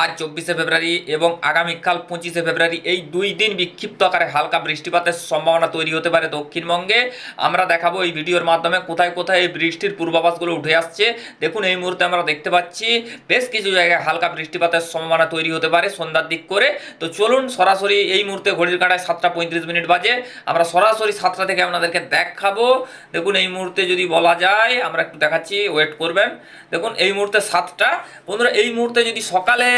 আজ চব্বিশে ফেব্রুয়ারি এবং আগামীকাল পঁচিশে ফেব্রুয়ারি এই দুই দিন বিক্ষিপ্ত আকারে হালকা বৃষ্টিপাতের সম্ভাবনা তৈরি হতে পারে দক্ষিণবঙ্গে। আমরা দেখাবো এই ভিডিওর মাধ্যমে কোথায় কোথায় এই বৃষ্টির পূর্বাভাসগুলো উঠে আসছে। দেখুন, এই মুহূর্তে আমরা দেখতে পাচ্ছি বেশ কিছু জায়গায় হালকা বৃষ্টিপাতের সম্ভাবনা তৈরি হতে পারে সন্ধ্যার দিক করে। তো চলুন সরাসরি এই মুহূর্তে ঘড়ির কাঁটায় সাতটা পঁয়ত্রিশ মিনিট বাজে। আমরা সরাসরি সাতটা থেকে আপনাদেরকে দেখাবো। দেখুন, এই মুহূর্তে যদি বলা যায়, আমরা একটু দেখাচ্ছি ওয়েট করবেন। দেখুন, এই মুহূর্তে সাতটা। বন্ধুরা, এই মুহূর্তে যদি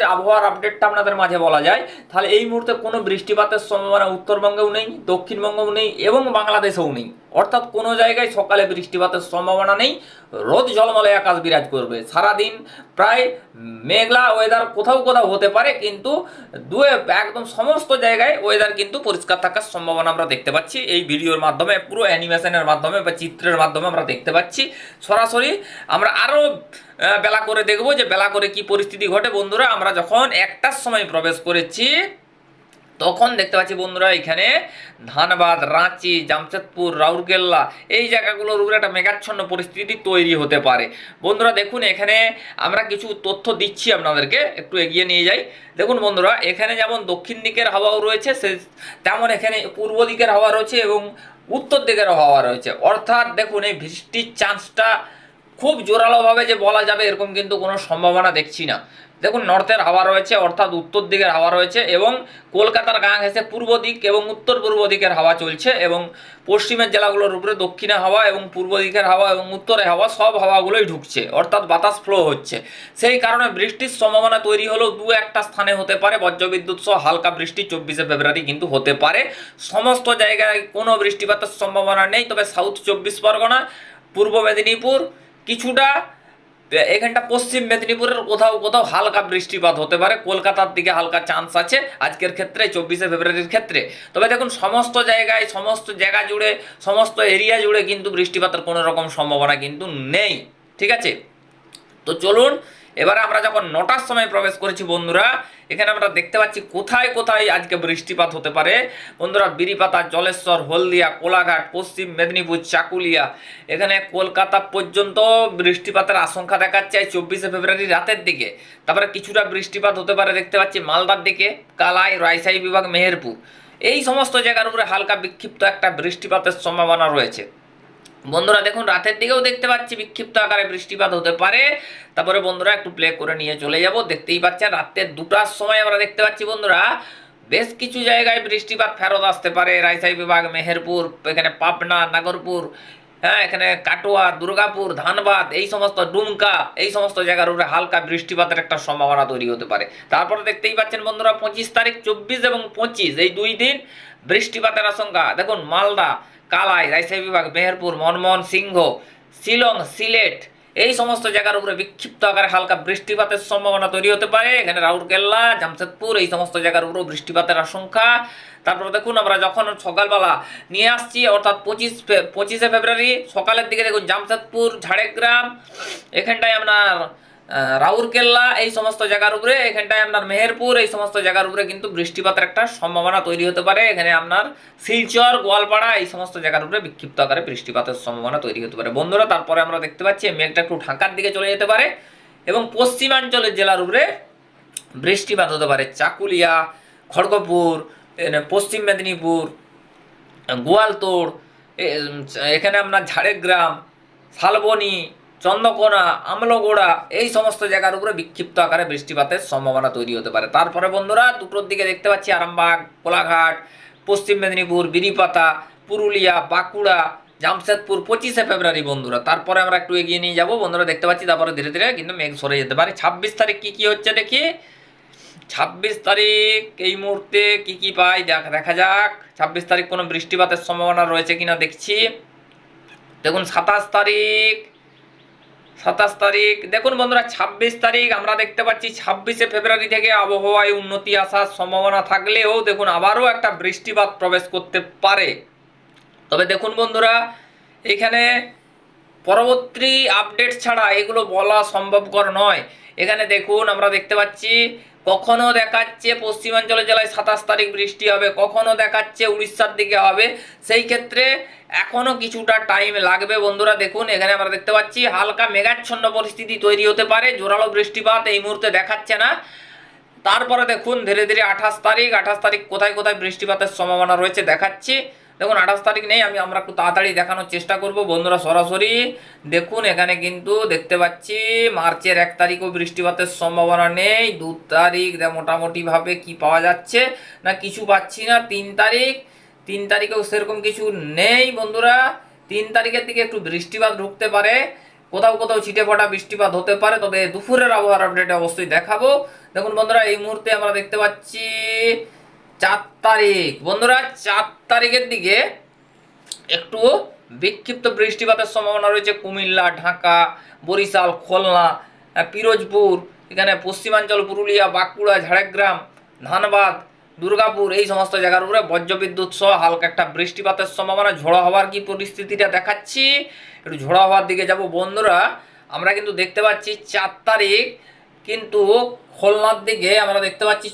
সকালের আবহাওয়ার আপডেটটা আপনাদের মাঝে বলা যায়। তাহলে এই মুহূর্তে কোনো বৃষ্টিপাতের সম্ভাবনা উত্তরবঙ্গেও নেই, দক্ষিণবঙ্গেও নেই এবং বাংলাদেশেও নেই। অর্থাৎ কোনো জায়গায় সকালে বৃষ্টিপাতের সম্ভাবনা নেই, রোদ ঝলমলে আকাশ বিরাজ করবে। সারাদিন প্রায় মেঘলা ওয়েদার কোথাও কোথাও হতে পারে, কিন্তু দুয়ে একদম সমস্ত জায়গায় ওয়েদার কিন্তু পরিষ্কার থাকার সম্ভাবনা আমরা দেখতে পাচ্ছি। এই ভিডিওর মাধ্যমে, পুরো অ্যানিমেশনের মাধ্যমে বা চিত্রের মাধ্যমে আমরা দেখতে পাচ্ছি। সরাসরি আমরা আরও বেলা করে দেখব যে বেলা করে কি পরিস্থিতি ঘটে। বন্ধুরা, আমরা যখন একটার সময় প্রবেশ করেছি তখন দেখতে পাচ্ছি বন্ধুরা এখানে ধানবাদ, রাঁচি, জামশেদপুর, রাউরকেল্লা এই জায়গাগুলোর উপরে একটা মেঘাচ্ছন্ন পরিস্থিতি তৈরি হতে পারে। বন্ধুরা দেখুন এখানে আমরা কিছু তথ্য দিচ্ছি আপনাদেরকে, একটু এগিয়ে নিয়ে যাই। দেখুন বন্ধুরা, এখানে যেমন দক্ষিণ দিকের হাওয়াও রয়েছে, সে তেমন এখানে পূর্ব দিকের হাওয়া রয়েছে এবং উত্তর দিকের হাওয়া রয়েছে। অর্থাৎ দেখুন এই বৃষ্টির চান্সটা খুব জোরালোভাবে যে বলা যাবে এরকম কিন্তু কোনো সম্ভাবনা দেখছি না। দেখুন নর্থের হাওয়া রয়েছে, অর্থাৎ উত্তর দিকের হাওয়া রয়েছে এবং কলকাতার গা ঘেঁষে পূর্ব দিক এবং উত্তর পূর্ব দিকের হাওয়া চলছে এবং পশ্চিমের জেলাগুলোর উপরে দক্ষিণে হাওয়া এবং পূর্ব দিকের হাওয়া এবং উত্তরে হাওয়া, সব হাওয়াগুলোই ঢুকছে, অর্থাৎ বাতাস ফ্লো হচ্ছে। সেই কারণে বৃষ্টির সম্ভাবনা তৈরি হলেও দু একটা স্থানে হতে পারে, বজ্রবিদ্যুৎ সহ হালকা বৃষ্টি চব্বিশে ফেব্রুয়ারি কিন্তু হতে পারে। সমস্ত জায়গায় কোনো বৃষ্টিপাতের সম্ভাবনা নেই, তবে সাউথ চব্বিশ পরগনা, পূর্ব মেদিনীপুর কিছুটা এখানটা পশ্চিম মেদিনীপুরের কোথাও কোথাও হালকা বৃষ্টিপাত হতে পারে। কলকাতার দিকে হালকা চান্স আছে আজকের ক্ষেত্রে, চব্বিশে ফেব্রুয়ারির ক্ষেত্রে। তবে দেখুন, সমস্ত জায়গায়, সমস্ত জায়গা জুড়ে, সমস্ত এরিয়া জুড়ে কিন্তু বৃষ্টিপাতের কোনো রকম সম্ভাবনা কিন্তু নেই। ঠিক আছে? তো চলুন এবারে আমরা যখন নটার সময় প্রবেশ করেছি, বন্ধুরা। এখানে আমরা দেখতে পাচ্ছি কোথায় কোথায় আজকে বৃষ্টিপাত হতে পারে। বন্ধুরা, বিরিপাতা, জলেশ্বর, হলদিয়া, কোলাঘাট, পশ্চিম মেদিনীপুর, চাকুলিয়া। এখানে কলকাতা পর্যন্ত বৃষ্টিপাতের আশঙ্কা দেখাচ্ছে চব্বিশে ফেব্রুয়ারি রাতের দিকে। তারপরে কিছুটা বৃষ্টিপাত হতে পারে দেখতে পাচ্ছি মালদার দিকে, কালাই, রায়সাই বিভাগ, মেহেরপুর। এই সমস্ত জায়গার উপরে হালকা বিক্ষিপ্ত একটা বৃষ্টিপাতের সম্ভাবনা রয়েছে। বন্ধুরা দেখুন, রাতের দিকেও দেখতে পাচ্ছি বিক্ষিপ্ত আকারে বৃষ্টিপাত হতে পারে। তারপরে বন্ধুরা একটু প্লে করে নিয়ে চলে যাব। দেখতেই পাচ্ছেন, রাতের দুটার সময় আমরা দেখতে পাচ্ছি বন্ধুরা, বেশ কিছু জায়গায় বৃষ্টিপাত ফেরত আসতে পারে। রায়সাই বিভাগ, মেহেরপুর, এখানে পাবনা, নাগরপুর হ্যাঁ এখানে কাটোয়া, দুর্গাপুর, ধানবাদ, এই সমস্ত ডুমকা, এই সমস্ত জায়গার উপরে হালকা বৃষ্টিপাতের একটা সম্ভাবনা তৈরি হতে পারে। তারপরে দেখতেই পাচ্ছেন বন্ধুরা, পঁচিশ তারিখ, চব্বিশ এবং পঁচিশ, এই দুই দিন বৃষ্টিপাতের আশঙ্কা। দেখুন, মালদা, কালাই, রাজশাহী বিভাগ, মেহেরপুর, মনমোহন সিংহ, শিলং, সিলেট, এই সমস্ত জায়গার উপরে বিক্ষিপ্ত আকারে হালকা বৃষ্টিপাতের সম্ভাবনা তৈরি হতে পারে। এখানে রাউরকেল্লা, জামশেদপুর, এই সমস্ত জায়গার উপরেও বৃষ্টিপাতের আশঙ্কা। তারপর দেখুন, আমরা যখন সকালবেলা নিয়ে আসছি, অর্থাৎ পঁচিশ পঁচিশে ফেব্রুয়ারি, সকালের দিকে দেখুন, জামশেদপুর, ঝাড়গ্রাম, এখানটায় আপনার রাউরকেল্লা এই সমস্ত জায়গার উপরে, এখানটায় আপনার মেহেরপুর, এই সমস্ত জায়গার উপরে কিন্তু বৃষ্টিপাতের একটা সম্ভাবনা তৈরি হতে পারে। এখানে আপনার শিলচর, গোয়ালপাড়া, এই সমস্ত জায়গার উপরে বিক্ষিপ্ত আকারে বৃষ্টিপাতের সম্ভাবনা তৈরি হতে পারে। বন্ধুরা, তারপরে আমরা দেখতে পাচ্ছি মেঘটা একটু ঢাকার দিকে চলে যেতে পারে এবং পশ্চিমাঞ্চলের জেলার উপরে বৃষ্টিপাত হতে পারে। চাকুলিয়া, খড়গপুর পশ্চিম মেদিনীপুর, গোয়ালতোড় এখানে আপনার ঝাড়গ্রাম, শালবনী চন্দ্রকোনা, আমলগোড়া, এই সমস্ত জায়গার উপরে বিক্ষিপ্ত আকারে বৃষ্টিপাতের সম্ভাবনা তৈরি হতে পারে। তারপরে বন্ধুরা, দুটোর দিকে দেখতে পাচ্ছি আরামবাগ, কোলাঘাট, পশ্চিম মেদিনীপুর, বিরিপাতা, পুরুলিয়া, বাঁকুড়া, জামশেদপুর, পঁচিশে ফেব্রুয়ারি বন্ধুরা। তারপরে আমরা একটু এগিয়ে নিয়ে যাব। বন্ধুরা, দেখতে পাচ্ছি তারপরে ধীরে ধীরে কিন্তু মেঘ সরে যেতে পারে। ছাব্বিশ তারিখ কী কী হচ্ছে দেখি? ছাব্বিশ তারিখ এই মুহূর্তে কি কি পাই দেখা দেখা যাক। ছাব্বিশ তারিখ কোনো বৃষ্টিপাতের সম্ভাবনা রয়েছে কিনা দেখছি। দেখুন, সাতাশ তারিখ সাতাশ তারিখ। দেখুন বন্ধুরা, ছাব্বিশ তারিখ, আমরা দেখতে পাচ্ছি ছাব্বিশে ফেব্রুয়ারি থেকে আবহাওয়ায় উন্নতি আসার সম্ভাবনা থাকলেও দেখুন, আবারও একটা বৃষ্টিপাত প্রবেশ করতে পারে। তবে দেখুন বন্ধুরা, এখানে পরবর্তী আপডেট ছাড়া এগুলো বলা সম্ভবকর নয়। এখানে দেখুন, আমরা দেখতে পাচ্ছি কখনো দেখাচ্ছে পশ্চিমাঞ্চলের জেলায় সাতাশ তারিখ বৃষ্টি হবে, কখনো দেখাচ্ছে উড়িষ্যার দিকে হবে। সেই ক্ষেত্রে এখনও কিছুটা টাইম লাগবে বন্ধুরা, দেখুন, এখানে আমরা দেখতে পাচ্ছি হালকা মেঘাচ্ছন্ন পরিস্থিতি তৈরি হতে পারে, জোরালো বৃষ্টিপাত এই মুহূর্তে দেখাচ্ছে না। তারপরে দেখুন, ধীরে ধীরে আঠাশ তারিখ আঠাশ তারিখ কোথায় কোথায় বৃষ্টিপাতের সম্ভাবনা রয়েছে দেখাচ্ছি। দেখুন, আঠাশ তারিখ নেই, আমি আমরা একটু তাড়াতাড়ি দেখানোর চেষ্টা করব। বন্ধুরা, সরাসরি দেখুন, এখানে কিন্তু দেখতে পাচ্ছি, মার্চের এক তারিখও বৃষ্টিপাতের সম্ভাবনা নেই। দু তারিখ মোটামুটিভাবে কি পাওয়া যাচ্ছে? না, কিছু পাচ্ছি না, তিন তারিখ। তিন তারিখেও সেরকম কিছু নেই, বন্ধুরা। তিন তারিখের দিকে একটু বৃষ্টিপাত ঢুকতে পারে। কোথাও কোথাও ছিটে ফোটা বৃষ্টিপাত হতে পারে, তবে দুপুরের আবহাওয়ার আপডেটে অবশ্যই দেখাবো। দেখুন, বন্ধুরা, এই মুহূর্তে আমরা দেখতে পাচ্ছি চার তারিখ। বন্ধুরা, চার তারিখের দিকে একটু বিক্ষিপ্ত বৃষ্টিপাতের সম্ভাবনা রয়েছে। কুমিল্লা, ঢাকা, বরিশাল, খুলনা পিরোজপুর, এখানে পশ্চিমাঞ্চল, পুরুলিয়া, বাঁকুড়া, ঝাড়গ্রাম, ধানবাদ, দুর্গাপুর, এই সমস্ত জায়গার উপরে বজ্রবিদ্যুৎ সহ হালকা একটা বৃষ্টিপাতের সম্ভাবনা। ঝোড়ো হওয়ার কি পরিস্থিতিটা দেখাচ্ছি? একটু ঝোড়ো হওয়ার দিকে যাব। বন্ধুরা, আমরা কিন্তু দেখতে পাচ্ছি চার তারিখ, কিন্তু খুলনার দিকে আমরা দেখতে পাচ্ছি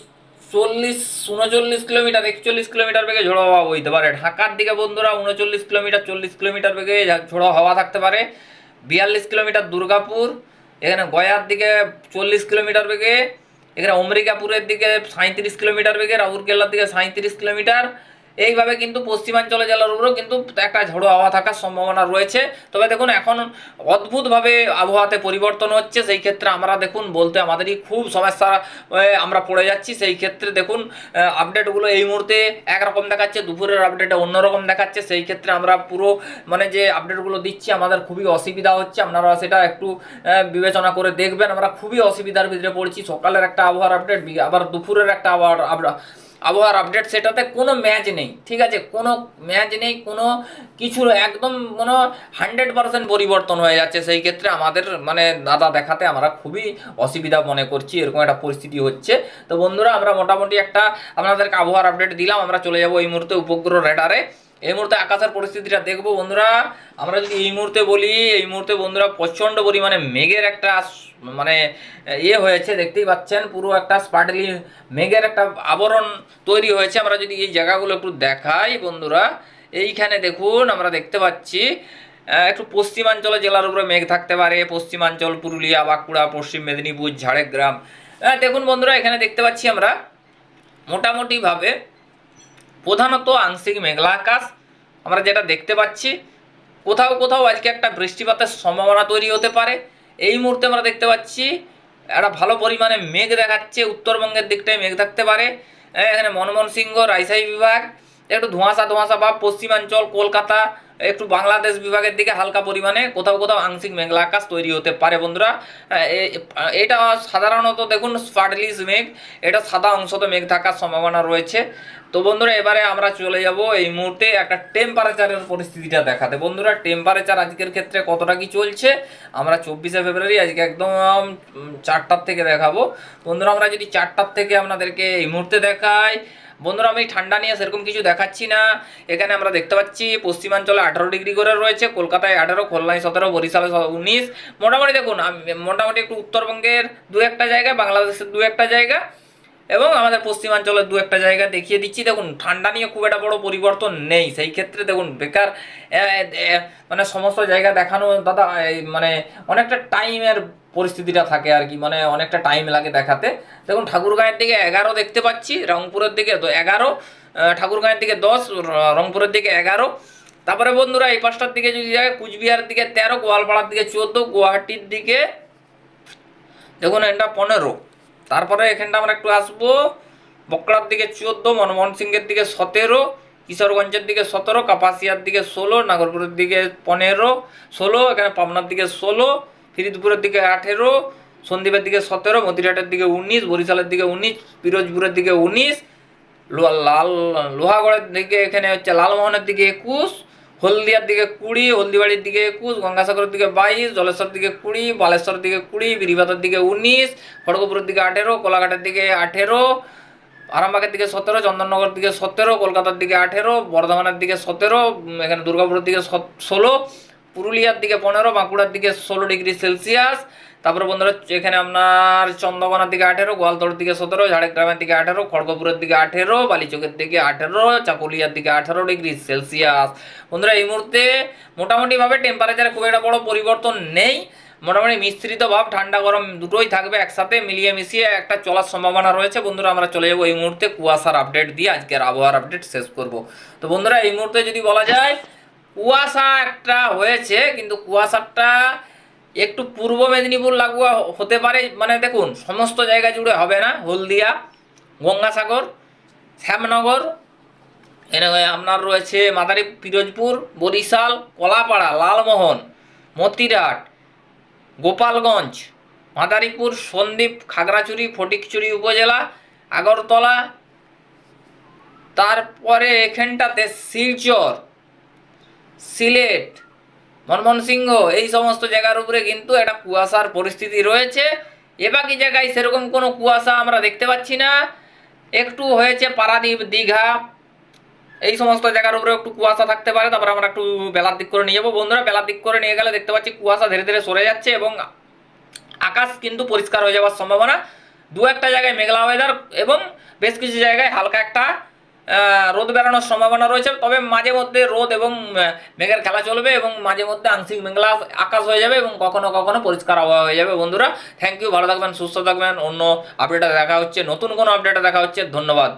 চল্লিশ, উনচল্লিশ কিলোমিটার, একচল্লিশ কিলোমিটার বেগে ঝোড়ো হাওয়া বইতে পারে। ঢাকার দিকে বন্ধুরা উনচল্লিশ কিলোমিটার, চল্লিশ কিলোমিটার বেগে ঝোড়ো হাওয়া থাকতে পারে। বিয়াল্লিশ কিলোমিটার দুর্গাপুর, এখানে গয়ার দিকে চল্লিশ কিলোমিটার বেগে, এখানে অমরিকাপুরের দিকে সাঁত্রিশ কিলোমিটার বেগে, রাউরকেল্লার দিকে সাঁত্রিশ কিলোমিটার এইভাবে কিন্তু পশ্চিমাঞ্চলে জেলার উপরেও কিন্তু একটা ঝোড়ো হাওয়া থাকার সম্ভাবনা রয়েছে। তবে দেখুন, এখন অদ্ভুতভাবে আবহাওয়াতে পরিবর্তন হচ্ছে। সেই ক্ষেত্রে আমরা দেখুন, বলতে আমাদেরই খুব সমস্যা আমরা পড়ে যাচ্ছি। সেই ক্ষেত্রে দেখুন আপডেটগুলো এই মুহূর্তে একরকম দেখাচ্ছে, দুপুরের আপডেটে অন্যরকম দেখাচ্ছে। সেই ক্ষেত্রে আমরা পুরো মানে যে আপডেটগুলো দিচ্ছি, আমাদের খুবই অসুবিধা হচ্ছে। আপনারা সেটা একটু বিবেচনা করে দেখবেন। আমরা খুবই অসুবিধার ভিতরে পড়ছি। সকালের একটা আবহাওয়ার আপডেট আবার দুপুরের একটা আবহাওয়ার আবহাওয়ার আপডেট সেটাতে কোনো ম্যাচ নেই, ঠিক আছে? কোনো ম্যাচ নেই, কোনো কিছু একদম কোনো হান্ড্রেড পার্সেন্ট পরিবর্তন হয়ে যাচ্ছে। সেই ক্ষেত্রে আমাদের মানে দাদা দেখাতে আমরা খুবই অসুবিধা মনে করছি, এরকম একটা পরিস্থিতি হচ্ছে। তো বন্ধুরা, আমরা মোটামুটি একটা আপনাদেরকে আবহাওয়ার আপডেট দিলাম, আমরা চলে যাব এই মুহূর্তে উপগ্রহ রেডারে এই মুহূর্তে আকাশের পরিস্থিতিটা দেখব বন্ধুরা। আমরা যদি এই মুহূর্তে বলি, এই মুহূর্তে বন্ধুরা প্রচণ্ড পরিমাণে মেঘের একটা মানে ইয়ে হয়েছে, দেখতেই পাচ্ছেন, পুরো একটা স্পাটলি মেঘের একটা আবরণ তৈরি হয়েছে। আমরা যদি এই জায়গাগুলো একটু দেখাই, বন্ধুরা, এইখানে দেখুন, আমরা দেখতে পাচ্ছি একটু পশ্চিমাঞ্চলে জেলার উপরে মেঘ থাকতে পারে। পশ্চিমাঞ্চল, পুরুলিয়া, বাঁকুড়া, পশ্চিম মেদিনীপুর, ঝাড়গ্রাম। দেখুন, বন্ধুরা, এখানে দেখতে পাচ্ছি আমরা, মোটামুটিভাবে প্রধানত আংশিক মেঘলা আকাশ। আমরা যেটা দেখতে পাচ্ছি, কোথাও কোথাও আজকে একটা বৃষ্টিপাতের সম্ভাবনা তৈরি হতে পারে। এই মুহূর্তে আমরা দেখতে পাচ্ছি, একটা ভালো পরিমাণে মেঘ দেখাচ্ছে, উত্তরবঙ্গের দিকটায় মেঘ থাকতে পারে। এখানে মনমোহন সিংহ, রাজশাহী বিভাগ একটু ধোঁয়াশা ধোঁয়াশা বা পশ্চিমাঞ্চল, কলকাতা, একটু বাংলাদেশ বিভাগের দিকে হালকা পরিমাণে কোথাও কোথাও আংশিক মেঘলা আকাশ তৈরি হতে পারে বন্ধুরা। এটা সাধারণত দেখুন স্পাটলিস মেঘ, এটা সাদা অংশতে মেঘ থাকার সম্ভাবনা রয়েছে। তো বন্ধুরা, এবারে আমরা চলে যাব এই মুহূর্তে একটা টেম্পারেচারের পরিস্থিতিটা দেখাতে। বন্ধুরা টেম্পারেচার আজকের ক্ষেত্রে কতটা কি চলছে? আমরা চব্বিশে ফেব্রুয়ারি আজকে একদম চারটার থেকে দেখাবো। বন্ধুরা, আমরা যদি চারটার থেকে আপনাদেরকে এই মুহূর্তে দেখাই বন্ধুরা, আমি ঠান্ডা নিয়ে সেরকম কিছু দেখাচ্ছি না। এখানে আমরা দেখতে পাচ্ছি, পশ্চিমাঞ্চলে আঠারো ডিগ্রি করে রয়েছে, কলকাতায় আঠারো, খুলনায় সতেরো, বরিশালে উনিশ। মোটামুটি দেখুন মোটামুটি একটু উত্তরবঙ্গের দু একটা জায়গায় বাংলাদেশের দু একটা জায়গা, এবং আমাদের পশ্চিমাঞ্চলের দু একটা জায়গা দেখিয়ে দিচ্ছি। দেখুন, ঠান্ডা নিয়ে খুব একটা বড় পরিবর্তন নেই। সেই ক্ষেত্রে দেখুন, বেকার মানে সমস্ত জায়গা দেখানো, দাদা মানে অনেকটা টাইমের পরিস্থিতিটা থাকে আর কি মানে অনেকটা টাইম লাগে দেখাতে। দেখুন, ঠাকুরগাঁয়ের দিকে এগারো দেখতে পাচ্ছি, রংপুরের দিকে তো এগারো ঠাকুরগাঁয়ের দিকে দশ রংপুরের দিকে এগারো। তারপরে বন্ধুরা, এই পাঁচটার দিকে যদি যায়, কুচবিহারের দিকে তেরো, গোয়ালপাড়ার দিকে চোদ্দ, গুয়াহাটির দিকে দেখুন এটা পনেরো। তারপরে এখানটা আমরা একটু আসব বকড়ার দিকে চোদ্দ, মনমোহন সিংয়ের দিকে সতেরো, কিশোরগঞ্জের দিকে সতেরো, কাপাসিয়ার দিকে ষোলো, নাগরপুরের দিকে পনেরো, ষোলো, এখানে পাবনার দিকে ষোলো ফিরিদপুরের দিকে আঠেরো সন্দীপের দিকে সতেরো মতিরাটের দিকে উনিশ, বরিশালের দিকে উনিশ, পিরোজপুরের দিকে উনিশ লাল, লোহাগড়ের দিকে এখানে হচ্ছে লালমোহনের দিকে একুশ, হলদিয়ার দিকে কুড়ি, হলদিবাড়ির দিকে একুশ, গঙ্গাসাগরের দিকে বাইশ জলেশ্বর দিকে কুড়ি, বালেশ্বরের দিকে কুড়ি বিরিবাতের দিকে উনিশ, খড়গপুরের দিকে আঠেরো, কোলাঘাটের দিকে আঠেরো, আরামবাগের দিকে সতেরো, চন্দননগরের দিকে সতেরো, কলকাতার দিকে আঠেরো, বর্ধমানের দিকে সতেরো এখানে দুর্গাপুরের দিকে ষোলো পুরুলিয়ার দিকে পনেরো, বাঁকুড়ার দিকে ষোলো ডিগ্রি সেলসিয়াস। তারপরে বন্ধুরা, এখানে আপনার চন্দ্রকোনার দিকে আঠেরো গোয়ালতোড়ের দিকে সতেরো, ঝাড়গ্রামের দিকে আঠেরো, খড়গপুরের দিকে আঠেরো, বালিচকের দিকে আঠেরো, চাকুলিয়ার দিকে আঠেরো ডিগ্রি সেলসিয়াস। বন্ধুরা, এই মুহূর্তে মোটামুটিভাবে টেম্পারেচারে খুব একটা বড় পরিবর্তন নেই। মোটামুটি মিশ্রিত ভাব, ঠান্ডা, গরম দুটোই থাকবে একসাথে, মিলিয়ে মিশিয়ে একটা চলার সম্ভাবনা রয়েছে। বন্ধুরা, আমরা চলে যাব এই মুহূর্তে কুয়াশার আপডেট দিয়ে আজকের আবহাওয়ার আপডেট শেষ করব। তো বন্ধুরা, এই মুহূর্তে যদি বলা যায় কুয়াশা একটা হয়েছে, কিন্তু কুয়াশাটা একটু পূর্ব মেদিনীপুর লাগোয়া হতে পারে মানে দেখুন, সমস্ত জায়গা জুড়ে হবে না, হলদিয়া, গঙ্গাসাগর, শ্যামনগর আপনার রয়েছে মাদারী, পিরোজপুর, বরিশাল, কলাপাড়া, লালমোহন, মতিরাট, গোপালগঞ্জ, মাদারীপুর, সন্দ্বীপ, খাগড়াছড়ি, ফটিকছড়ি উপজেলা, আগরতলা, তারপরে এখানটাতে শিলচর সিলেট ময়মনসিংহ এই সমস্ত জায়গার উপরে কিন্তু একটা কুয়াশার পরিস্থিতি রয়েছে। এ বাকি জায়গায় সেরকম কোনো কুয়াশা আমরা দেখতে পাচ্ছি না। একটু হয়েছে পারাদ্বীপ, দীঘা, এই সমস্ত জায়গার উপরে একটু কুয়াশা থাকতে পারে। তারপর আমরা একটু বেলার দিক করে নিয়ে যাব। বন্ধুরা, বেলার দিক করে নিয়ে গেলে দেখতে পাচ্ছি কুয়াশা ধীরে ধীরে সরে যাচ্ছে এবং আকাশ কিন্তু পরিষ্কার হয়ে যাওয়ার সম্ভাবনা। দু একটা জায়গায় মেঘলা ওয়েদার এবং বেশ কিছু জায়গায় হালকা একটা রোদ বেড়ানোর সম্ভাবনা রয়েছে। তবে মাঝে মধ্যে রোদ এবং মেঘের খেলা চলবে এবং মাঝে মধ্যে আংশিক মেঘলা আকাশ হয়ে যাবে এবং কখনো কখনো পরিষ্কার আবহাওয়া হয়ে যাবে। বন্ধুরা থ্যাংক ইউ ভালো থাকবেন, সুস্থ থাকবেন। অন্য আপডেটে দেখা হচ্ছে, নতুন কোনো আপডেটে দেখা হচ্ছে। ধন্যবাদ।